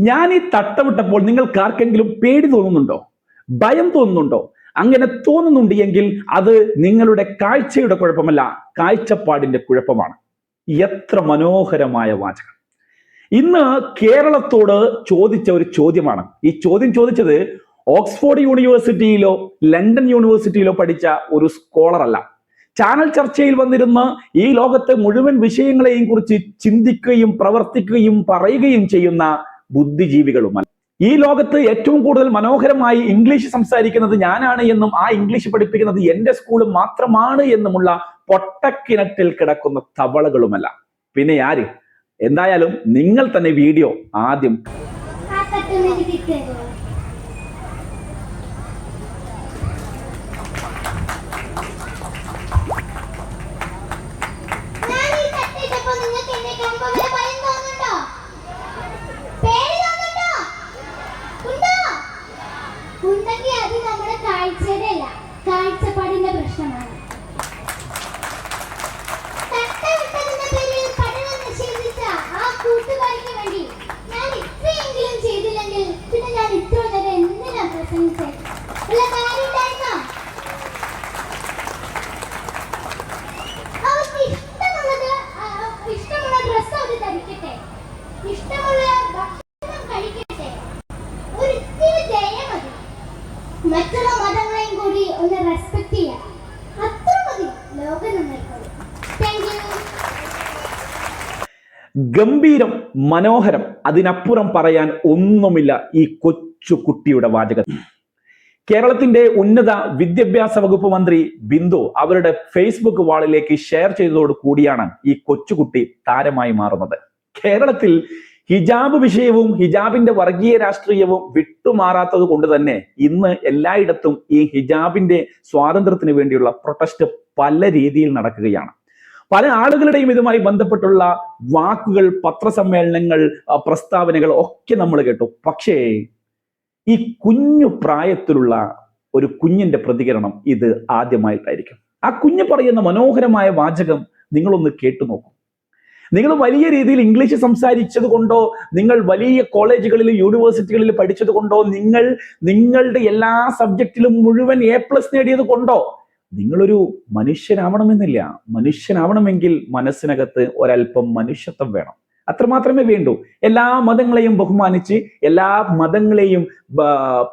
ഞാൻ ഈ തട്ടമിട്ടപ്പോൾ നിങ്ങൾക്ക് ആർക്കെങ്കിലും പേടി തോന്നുന്നുണ്ടോ? ഭയം തോന്നുന്നുണ്ടോ? അങ്ങനെ തോന്നുന്നുണ്ട് എങ്കിൽ അത് നിങ്ങളുടെ കാഴ്ചയുടെ കുഴപ്പമല്ല കാഴ്ചപ്പാടിന്റെ കുഴപ്പമാണ്. എത്ര മനോഹരമായ വാചകം. ഇന്ന് കേരളത്തോട് ചോദിച്ച ഒരു ചോദ്യമാണ്. ഈ ചോദ്യം ചോദിച്ചത് ഓക്സ്ഫോർഡ് യൂണിവേഴ്സിറ്റിയിലോ ലണ്ടൻ യൂണിവേഴ്സിറ്റിയിലോ പഠിച്ച ഒരു സ്കോളർ അല്ല. ചാനൽ ചർച്ചയിൽ വന്നിരുന്ന് ഈ ലോകത്തെ മുഴുവൻ വിഷയങ്ങളെയും കുറിച്ച് ചിന്തിക്കുകയും പ്രവർത്തിക്കുകയും പറയുകയും ചെയ്യുന്ന ബുദ്ധിജീവികളുമല്ല ഈ ലോകത്ത് ഏറ്റവും കൂടുതൽ മനോഹരമായി ഇംഗ്ലീഷ് സംസാരിക്കുന്നത് ഞാനാണ് എന്നും ആ ഇംഗ്ലീഷ് പഠിപ്പിക്കുന്നത് എന്റെ സ്കൂൾ മാത്രമാണ് എന്നുമുള്ള പൊട്ടക്കിണറ്റിൽ കിടക്കുന്ന തവളകളുമല്ല. പിന്നെ ആര്? എന്തായാലും നിങ്ങൾ തന്നെ വീഡിയോ ആദ്യം മറ്റുള്ള മതങ്ങളെയും കൂടി ഒന്ന് റെസ്പെക്ട് ചെയ്യാം അത്ര മതി. ലോകം ഗംഭീരം മനോഹരം അതിനപ്പുറം പറയാൻ ഒന്നുമില്ല ഈ കൊച്ചു കുട്ടിയുടെ വാചകം. കേരളത്തിന്റെ ഉന്നത വിദ്യാഭ്യാസ വകുപ്പ് മന്ത്രി ബിന്ദു അവരുടെ ഫേസ്ബുക്ക് വാളിലേക്ക് ഷെയർ ചെയ്തതോട് കൂടിയാണ് ഈ കൊച്ചുകുട്ടി താരമായി മാറുന്നത്. കേരളത്തിൽ ഹിജാബ് വിഷയവും ഹിജാബിന്റെ വർഗീയ രാഷ്ട്രീയവും വിട്ടുമാറാത്തത് കൊണ്ട് തന്നെ ഇന്ന് എല്ലായിടത്തും ഈ ഹിജാബിന്റെ സ്വാതന്ത്ര്യത്തിന് വേണ്ടിയുള്ള പ്രൊട്ടസ്റ്റ് പല രീതിയിൽ നടക്കുകയാണ്. പല ആളുകളുടെയും ഇതുമായി ബന്ധപ്പെട്ടുള്ള വാക്കുകൾ പത്രസമ്മേളനങ്ങൾ പ്രസ്താവനകൾ ഒക്കെ നമ്മൾ കേട്ടു. പക്ഷേ ഈ കുഞ്ഞു പ്രായത്തിലുള്ള ഒരു കുഞ്ഞിന്റെ പ്രതികരണം ഇത് ആദ്യമായിട്ടായിരിക്കും. ആ കുഞ്ഞ് പറയുന്ന മനോഹരമായ വാചകം നിങ്ങളൊന്ന് കേട്ടു നോക്കൂ. നിങ്ങൾ വലിയ രീതിയിൽ ഇംഗ്ലീഷ് സംസാരിച്ചത് കൊണ്ടോ നിങ്ങൾ വലിയ കോളേജുകളിൽ യൂണിവേഴ്സിറ്റികളിൽ പഠിച്ചത് കൊണ്ടോ നിങ്ങൾ നിങ്ങളുടെ എല്ലാ സബ്ജക്റ്റിലും മുഴുവൻ എ പ്ലസ് നേടിയത് കൊണ്ടോ നിങ്ങളൊരു മനുഷ്യനാവണമെന്നില്ല. മനുഷ്യനാവണമെങ്കിൽ മനസ്സിനകത്ത് ഒരല്പം മനുഷ്യത്വം വേണം. അത്രമാത്രമേ വേണ്ടൂ. എല്ലാ മതങ്ങളെയും ബഹുമാനിച്ച് എല്ലാ മതങ്ങളെയും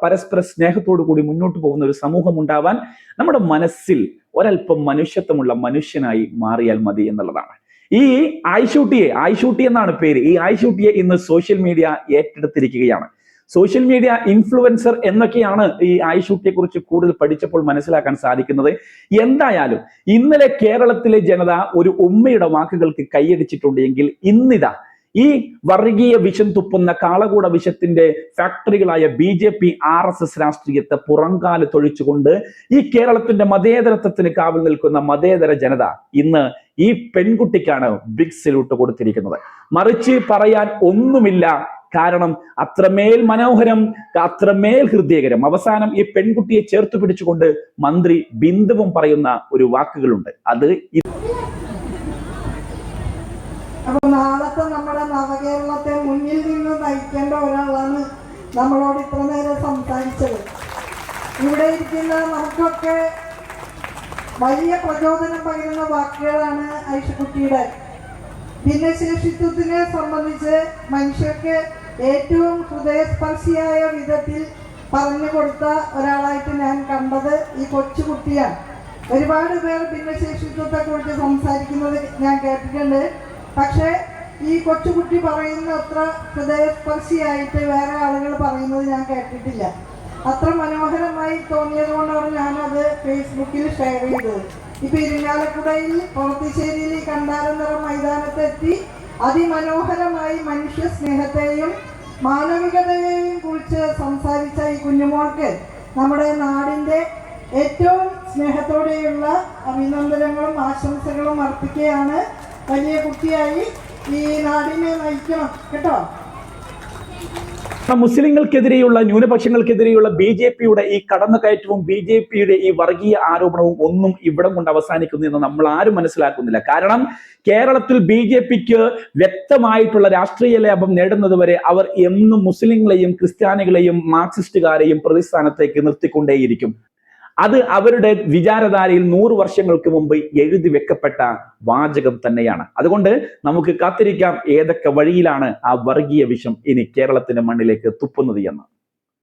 പരസ്പര സ്നേഹത്തോടു കൂടി മുന്നോട്ട് പോകുന്ന ഒരു സമൂഹം ഉണ്ടാവാൻ നമ്മുടെ മനസ്സിൽ ഒരല്പം മനുഷ്യത്വമുള്ള മനുഷ്യനായി മാറിയാൽ മതി എന്നുള്ളതാണ്. ഈ ആയിഷൂട്ടിയെ ആയിഷൂട്ടി എന്നാണ് പേര്. ഈ ആയിഷൂട്ടിയെ ഇന്ന് സോഷ്യൽ മീഡിയ ഏറ്റെടുത്തിരിക്കുകയാണ്. സോഷ്യൽ മീഡിയ ഇൻഫ്ലുവൻസർ എന്നൊക്കെയാണ് ഈ ആയിഷൂട്ടിയെ കുറിച്ച് കൂടുതൽ പഠിച്ചപ്പോൾ മനസ്സിലാക്കാൻ സാധിക്കുന്നത്. എന്തായാലും ഇന്നലെ കേരളത്തിലെ ജനത ഒരു ഉമ്മയുടെ വാക്കുകൾക്ക് കൈയടിച്ചിട്ടുണ്ടെങ്കിൽ ഇന്നിതാ ഈ വർഗീയ വിഷം തുപ്പുന്ന കാളകൂട വിഷത്തിന്റെ ഫാക്ടറികളായ B J P R S S രാഷ്ട്രീയത്തെ പുറങ്കാല തൊഴിച്ചുകൊണ്ട് ഈ കേരളത്തിന്റെ മതേതരത്വത്തിന് കാവൽ നിൽക്കുന്ന മതേതര ജനത ഇന്ന് ഈ പെൺകുട്ടിക്കാണ് ബിഗ് സല്യൂട്ട് കൊടുത്തിരിക്കുന്നത്. മറിച്ച് പറയാൻ ഒന്നുമില്ല. കാരണം അത്രമേൽ മനോഹരം അത്രമേൽ ഹൃദയകരം. അവസാനം ഈ പെൺകുട്ടിയെ ചേർത്ത് പിടിച്ചുകൊണ്ട് മന്ത്രി ബിന്ദുവും പറയുന്ന ഒരു വാക്കുകളുണ്ട്. അത് നവകേരളത്തെ മുന്നിൽ നിന്ന് നയിക്കേണ്ട ഒരാളാണ് നമ്മളോട് ഇത്ര നേരം സംസാരിച്ചത്. ഇവിടെ ഇരിക്കുന്ന നമുക്കൊക്കെ വലിയ പ്രചോദനം പകരുന്ന വാക്കുകളാണ് ഐഷക്കുട്ടിയുടെ. ഭിന്നശേഷിത്വത്തിനെ സംബന്ധിച്ച് മനുഷ്യർക്ക് ഏറ്റവും ഹൃദയസ്പർശിയായ വിധത്തിൽ പറഞ്ഞു കൊടുത്ത ഒരാളായിട്ട് ഞാൻ കണ്ടത് ഈ കൊച്ചുകുട്ടിയാണ്. ഒരുപാട് പേർ ഭിന്നശേഷിത്വത്തെ കുറിച്ച് സംസാരിക്കുന്നത് ഞാൻ കേട്ടിട്ടുണ്ട്. പക്ഷേ ഈ കൊച്ചുകുട്ടി പറയുന്ന അത്ര ഹൃദയസ്പർശിയായിട്ട് വേറെ ആളുകൾ പറയുന്നത് ഞാൻ കേട്ടിട്ടില്ല. അത്ര മനോഹരമായി തോന്നിയത് കൊണ്ടാണ് ഞാനത് ഫേസ്ബുക്കിൽ ഷെയർ ചെയ്തത്. ഇപ്പൊ ഇരിങ്ങാലക്കുടയിൽ പോർത്തിശ്ശേരിയിൽ ഈ കണ്ടാരന്തറ മൈതാനത്തെത്തി അതിമനോഹരമായി മനുഷ്യ സ്നേഹത്തെയും മാനവികതയെയും കുറിച്ച് സംസാരിച്ച ഈ കുഞ്ഞുമോൾക്ക് നമ്മുടെ നാടിന്റെ ഏറ്റവും സ്നേഹത്തോടെയുള്ള അഭിനന്ദനങ്ങളും ആശംസകളും അർപ്പിക്കുകയാണ്. വലിയ കുട്ടിയായി കേട്ടോ? മുസ്ലിങ്ങൾക്കെതിരെയുള്ള ന്യൂനപക്ഷങ്ങൾക്കെതിരെയുള്ള ബി ജെ പിയുടെ ഈ കടന്നുകയറ്റവും ബി ജെ പിയുടെ ഈ വർഗീയ ആരോപണവും ഒന്നും ഇവിടം കൊണ്ട് അവസാനിക്കുന്നു എന്ന് നമ്മൾ ആരും മനസ്സിലാക്കുന്നില്ല. കാരണം കേരളത്തിൽ ബി ജെ പിക്ക് വ്യക്തമായിട്ടുള്ള രാഷ്ട്രീയ ലാഭം നേടുന്നതുവരെ അവർ എന്നും മുസ്ലിങ്ങളെയും ക്രിസ്ത്യാനികളെയും മാർക്സിസ്റ്റുകാരെയും പ്രതിസ്ഥാനത്തേക്ക് നിർത്തിക്കൊണ്ടേയിരിക്കും. അത് അവരുടെ വിചാരധാരയിൽ നൂറ് വർഷങ്ങൾക്ക് മുമ്പ് എഴുതി വെക്കപ്പെട്ട വാചകം തന്നെയാണ്. അതുകൊണ്ട് നമുക്ക് കാത്തിരിക്കാം ഏതൊക്കെ വഴിയിലാണ് ആ വർഗീയ വിഷം ഇനി കേരളത്തിന്റെ മണ്ണിലേക്ക് തുപ്പുന്നത് എന്ന്.